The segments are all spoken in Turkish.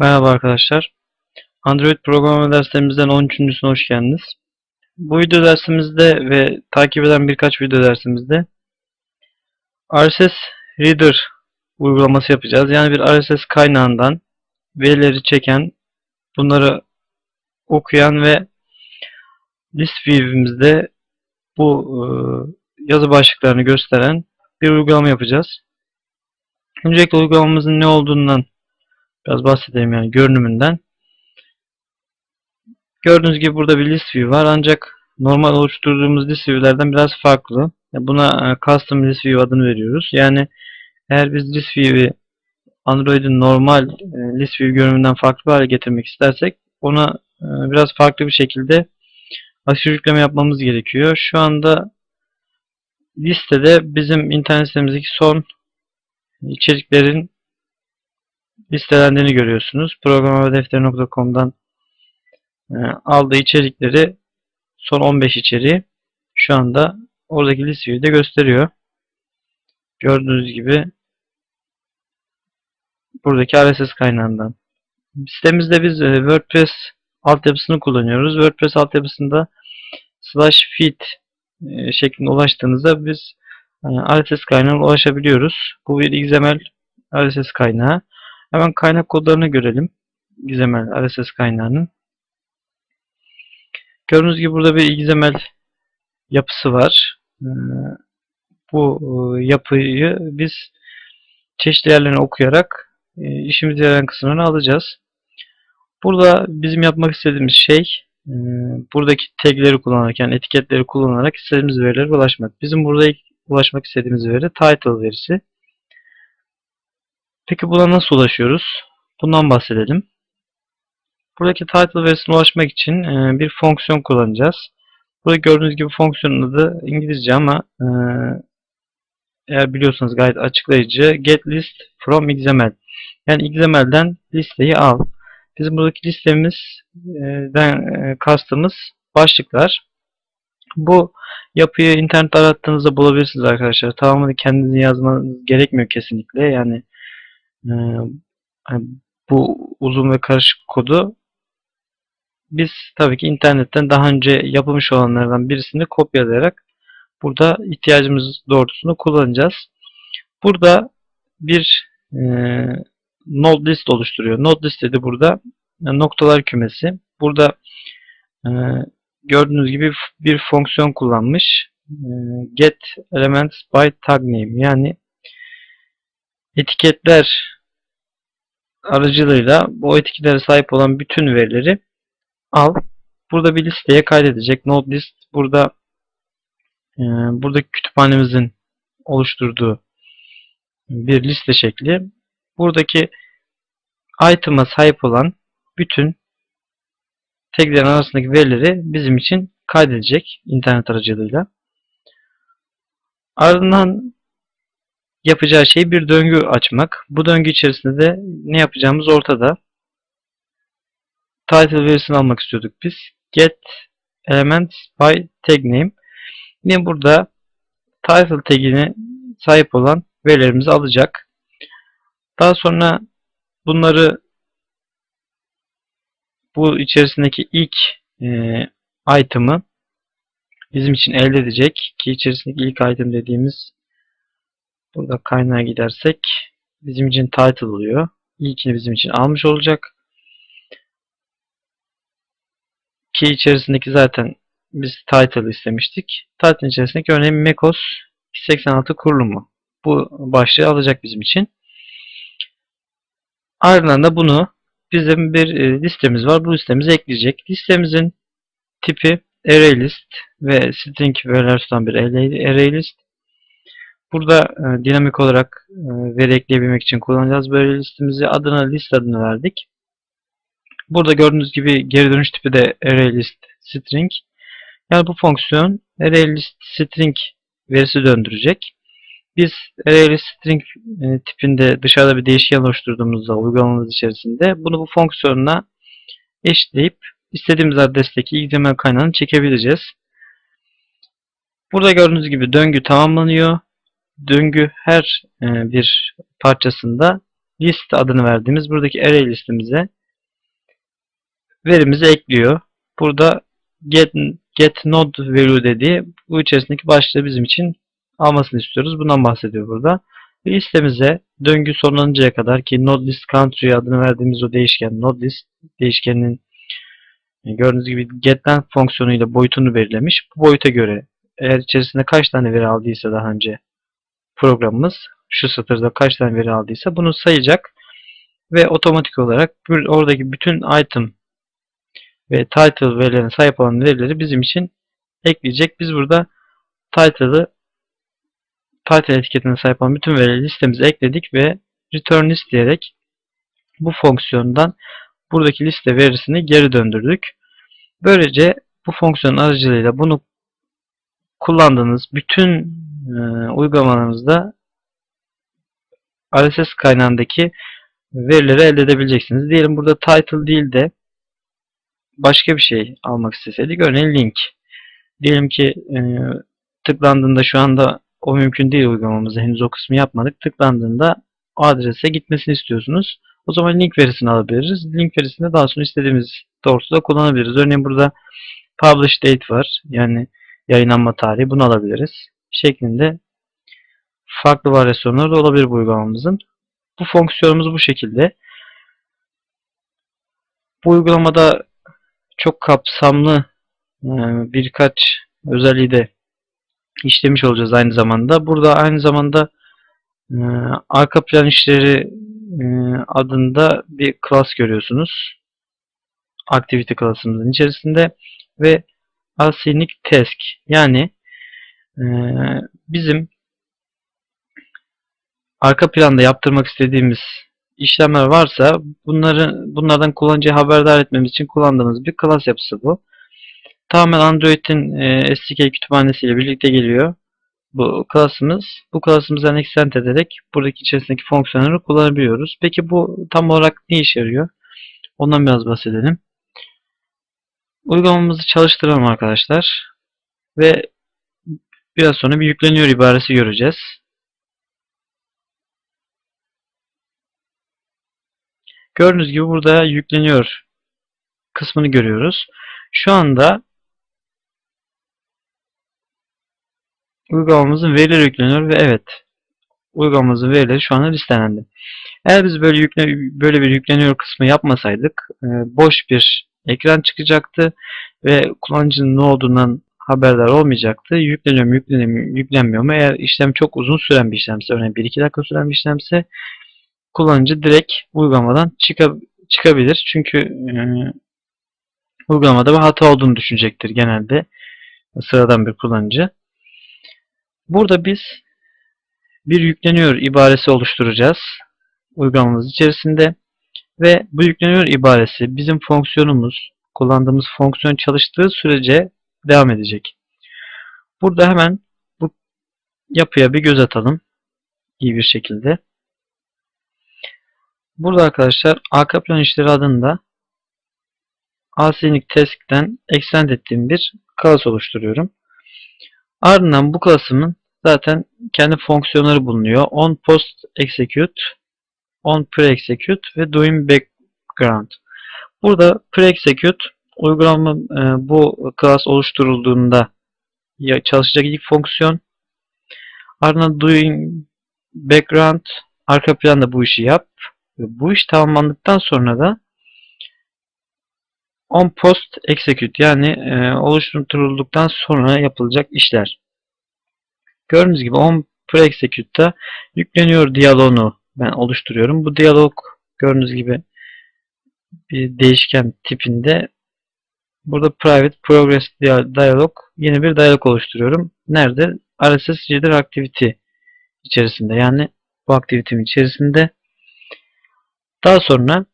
Merhaba arkadaşlar. Android programlama derslerimizden 13.süne hoş geldiniz. Bu video dersimizde ve takip eden birkaç video dersimizde RSS Reader uygulaması yapacağız. Yani bir RSS kaynağından verileri çeken, bunları okuyan ve list view'imizde bu e, yazı başlıklarını gösteren bir uygulama yapacağız. Öncelikle uygulamamızın ne olduğundan Biraz bahsedeyim yani görünümünden. Gördüğünüz gibi burada bir list view var ancak normal oluşturduğumuz list view'lerden biraz farklı. Buna e, custom list view adını veriyoruz. Yani eğer biz list view'i Android'in normal e, list view görünümünden farklı bir hale getirmek istersek ona e, biraz farklı bir şekilde aşırı yükleme yapmamız gerekiyor. Şu anda listede bizim internet sitemizdeki son içeriklerin listelendiğini görüyorsunuz. Programlamadefteri.com'dan e, aldığı içerikleri son 15 içeriği şu anda oradaki listeyi de gösteriyor. Gördüğünüz gibi buradaki RSS kaynağından. Sitemizde biz e, WordPress altyapısını kullanıyoruz. WordPress altyapısında slash feed e, şeklinde ulaştığınızda biz RSS kaynağına ulaşabiliyoruz. Bu bir XML RSS kaynağı. Hemen kaynak kodlarını görelim. XML RSS kaynağının. Gördüğünüz gibi burada bir XML yapısı var. Ee, bu e, yapıyı biz çeşitli yerlerini okuyarak e, işimize yarayan kısmını alacağız. Burada bizim yapmak istediğimiz şey e, buradaki tagleri kullanarak yani etiketleri kullanarak istediğimiz verilere ulaşmak. Bizim burada ulaşmak istediğimiz veri title verisi. Peki buna nasıl ulaşıyoruz? Bundan bahsedelim. Buradaki title verisine ulaşmak için e, bir fonksiyon kullanacağız. Burada gördüğünüz gibi fonksiyonun adı İngilizce ama e, eğer biliyorsanız gayet açıklayıcı get list from XML. Yani XML'den listeyi al. Bizim buradaki listemizden e, kastımız başlıklar. Bu yapıyı internet arattığınızda bulabilirsiniz arkadaşlar. Tamamını kendiniz yazmanız gerekmiyor kesinlikle. Yani bu uzun ve karışık kodu biz tabii ki internetten daha önce yapılmış olanlardan birisini kopyalayarak burada ihtiyacımız doğrultusunda kullanacağız. Burada bir e, node list oluşturuyor. Node list dedi burada yani noktalar kümesi. Burada e, gördüğünüz gibi bir fonksiyon kullanmış. E, get elements by tag name yani etiketler aracılığıyla bu etiketlere sahip olan bütün verileri al. Burada bir listeye kaydedecek. Node list burada e, buradaki kütüphanemizin oluşturduğu bir liste şekli. Buradaki item'a sahip olan bütün taglerin arasındaki verileri bizim için kaydedecek internet aracılığıyla. Ardından yapacağı şey bir döngü açmak. Bu döngü içerisinde de ne yapacağımız ortada. Title verisini almak istiyorduk biz. Get elements by tag name. Yine burada title tagine sahip olan verilerimizi alacak. Daha sonra bunları bu içerisindeki ilk e, item'ı bizim için elde edecek ki içerisindeki ilk item dediğimiz Burada kaynağa gidersek bizim için title oluyor. İlkini bizim için almış olacak. Ki içerisindeki zaten biz title istemiştik. Title içerisindeki örneğin MacOS 286 kurulumu. Bu başlığı alacak bizim için. Ardından da bunu bizim bir e, listemiz var. Bu listemize ekleyecek. Listemizin tipi array list ve string veriler tutan bir array list. Burada e, dinamik olarak e, veri ekleyebilmek için kullanacağız böyle listemizi. Adına list adını verdik. Burada gördüğünüz gibi geri dönüş tipi de array list string. Yani bu fonksiyon array list string verisi döndürecek. Biz array string e, tipinde dışarıda bir değişken oluşturduğumuzda uygulamamız içerisinde bunu bu fonksiyonuna eşitleyip istediğimiz adresteki XML kaynağını çekebileceğiz. Burada gördüğünüz gibi döngü tamamlanıyor döngü her e, bir parçasında list adını verdiğimiz buradaki array listemize verimizi ekliyor. Burada get, get node value dediği bu içerisindeki başlığı bizim için almasını istiyoruz. Bundan bahsediyor burada. Ve listemize döngü sonlanıncaya kadar ki node list country adını verdiğimiz o değişken node list değişkeninin gördüğünüz gibi getLength fonksiyonuyla boyutunu belirlemiş. Bu boyuta göre eğer içerisinde kaç tane veri aldıysa daha önce programımız şu satırda kaç tane veri aldıysa bunu sayacak ve otomatik olarak oradaki bütün item ve title verilerine sahip olan verileri bizim için ekleyecek. Biz burada title'ı title etiketine sahip olan bütün verileri listemize ekledik ve return list diyerek bu fonksiyondan buradaki liste verisini geri döndürdük. Böylece bu fonksiyon aracılığıyla bunu kullandığınız bütün e, uygulamalarınızda RSS kaynağındaki verileri elde edebileceksiniz. Diyelim burada title değil de başka bir şey almak isteseydik örneğin link. Diyelim ki e, tıklandığında şu anda o mümkün değil uygulamamızda henüz o kısmı yapmadık. Tıklandığında o adrese gitmesini istiyorsunuz. O zaman link verisini alabiliriz. Link verisini daha sonra istediğimiz doğrultuda kullanabiliriz. Örneğin burada publish date var. Yani yayınlanma tarihi. Bunu alabiliriz. Şeklinde farklı varyasyonları da olabilir bu uygulamamızın. Bu fonksiyonumuz bu şekilde. Bu uygulamada çok kapsamlı e, birkaç özelliği de işlemiş olacağız aynı zamanda. Burada aynı zamanda e, arka plan işleri e, adında bir class görüyorsunuz. Activity class'ımızın içerisinde ve async task yani bizim arka planda yaptırmak istediğimiz işlemler varsa bunları bunlardan kullanıcıyı haberdar etmemiz için kullandığımız bir class yapısı bu. Tamamen Android'in e, SDK kütüphanesiyle birlikte geliyor bu class'ımız. Bu class'ımızdan extend ederek buradaki içerisindeki fonksiyonları kullanabiliyoruz. Peki bu tam olarak ne işe yarıyor? Ondan biraz bahsedelim. Uygulamamızı çalıştıralım arkadaşlar. Ve biraz sonra bir yükleniyor ibaresi göreceğiz. Gördüğünüz gibi burada yükleniyor kısmını görüyoruz. Şu anda uygulamamızın verileri yükleniyor ve evet uygulamamızın verileri şu anda listelendi. Eğer biz böyle yükle, böyle bir yükleniyor kısmı yapmasaydık e, boş bir ekran çıkacaktı ve kullanıcının ne olduğundan haberdar olmayacaktı. Yükleniyor mu, yüklenmiyor, yüklenmiyor mu? Eğer işlem çok uzun süren bir işlemse, örneğin 1-2 dakika süren bir işlemse kullanıcı direkt uygulamadan çıkabilir. Çünkü e, uygulamada bir hata olduğunu düşünecektir genelde sıradan bir kullanıcı. Burada biz bir yükleniyor ibaresi oluşturacağız uygulamamız içerisinde ve bu yükleniyor ibaresi bizim fonksiyonumuz kullandığımız fonksiyon çalıştığı sürece devam edecek. Burada hemen bu yapıya bir göz atalım iyi bir şekilde. Burada arkadaşlar arka plan işleri adında async task'ten extend ettiğim bir class oluşturuyorum. Ardından bu class'ımın zaten kendi fonksiyonları bulunuyor. On post execute, on pre-execute ve doing background. Burada pre-execute uygulama e, bu class oluşturulduğunda çalışacak ilk fonksiyon. Ardından doing background arka planda bu işi yap. Bu iş tamamlandıktan sonra da on post execute yani e, oluşturulduktan sonra yapılacak işler. Gördüğünüz gibi on pre execute'da yükleniyor diyaloğunu ben oluşturuyorum. Bu diyalog gördüğünüz gibi bir değişken tipinde burada private progress dialog yeni bir diyalog oluşturuyorum. Nerede? RSS Reader Activity içerisinde yani bu aktivitemin içerisinde daha sonra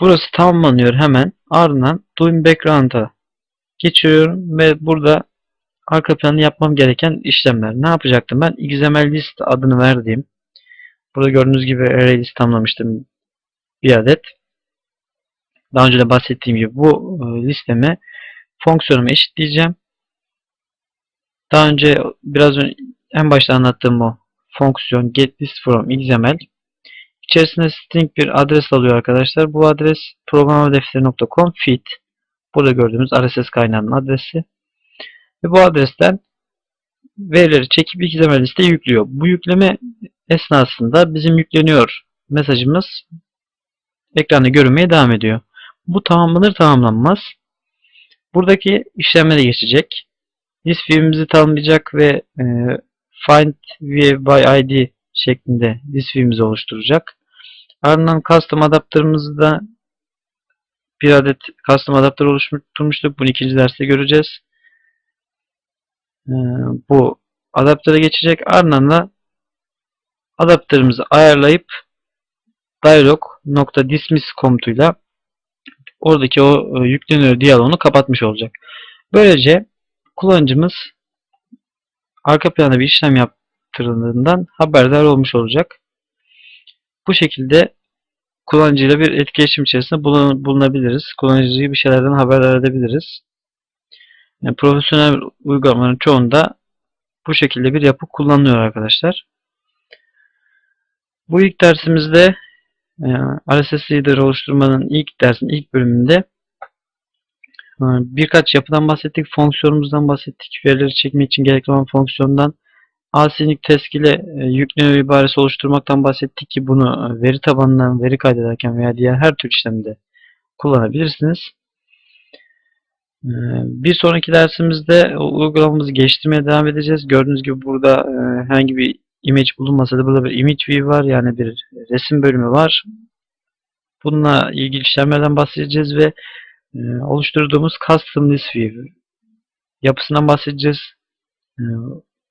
burası tamamlanıyor hemen. Ardından Doing Background'a geçiyorum ve burada arka planı yapmam gereken işlemler. Ne yapacaktım ben? XML list adını verdiğim burada gördüğünüz gibi array list tamamlamıştım bir adet. Daha önce de bahsettiğim gibi bu e, listeme fonksiyonumu eşitleyeceğim. Daha önce biraz önce en başta anlattığım o fonksiyon getList from XML içerisine string bir adres alıyor arkadaşlar. Bu adres programadefter.com feed. Burada gördüğümüz RSS kaynağının adresi. Ve bu adresten verileri çekip XML listeye yüklüyor. Bu yükleme esnasında bizim yükleniyor mesajımız ekranda görünmeye devam ediyor. Bu tamamlanır tamamlanmaz. Buradaki işlemlere geçecek. This view'imizi tanımlayacak ve e, find view by id şeklinde this view'imizi oluşturacak. Ardından custom adaptörümüzü de bir adet custom adaptör oluşturmuştuk. Bunu ikinci derste göreceğiz. E, bu adaptöre geçecek. Ardından da adaptörümüzü ayarlayıp dialog.dismiss komutuyla oradaki o e, yükleniyor diyaloğunu kapatmış olacak. Böylece kullanıcımız arka planda bir işlem yaptırıldığından haberdar olmuş olacak. Bu şekilde kullanıcıyla bir etkileşim içerisinde bulun- bulunabiliriz. Kullanıcıyı bir şeylerden haberdar edebiliriz. Yani profesyonel uygulamaların çoğunda bu şekilde bir yapı kullanılıyor arkadaşlar. Bu ilk dersimizde RSS Reader oluşturmanın ilk dersin ilk bölümünde e, birkaç yapıdan bahsettik. Fonksiyonumuzdan bahsettik. Verileri çekmek için gerekli olan fonksiyondan async task ile e, yükleme ibaresi oluşturmaktan bahsettik ki bunu e, veri tabanından veri kaydederken veya diğer her tür işlemde kullanabilirsiniz. E, Bir sonraki dersimizde uygulamamızı geliştirmeye devam edeceğiz. Gördüğünüz gibi burada herhangi bir image bulunmasa da burada bir image view var. Yani bir resim bölümü var. Bununla ilgili işlemlerden bahsedeceğiz ve e, oluşturduğumuz custom list view yapısından bahsedeceğiz. E,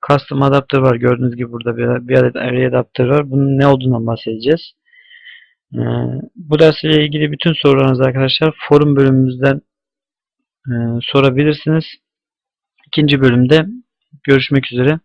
custom adaptör var. Gördüğünüz gibi burada bir, bir adet array adaptör var. Bunun ne olduğundan bahsedeceğiz. E, bu dersle ilgili bütün sorularınızı arkadaşlar forum bölümümüzden sorabilirsiniz. İkinci bölümde görüşmek üzere.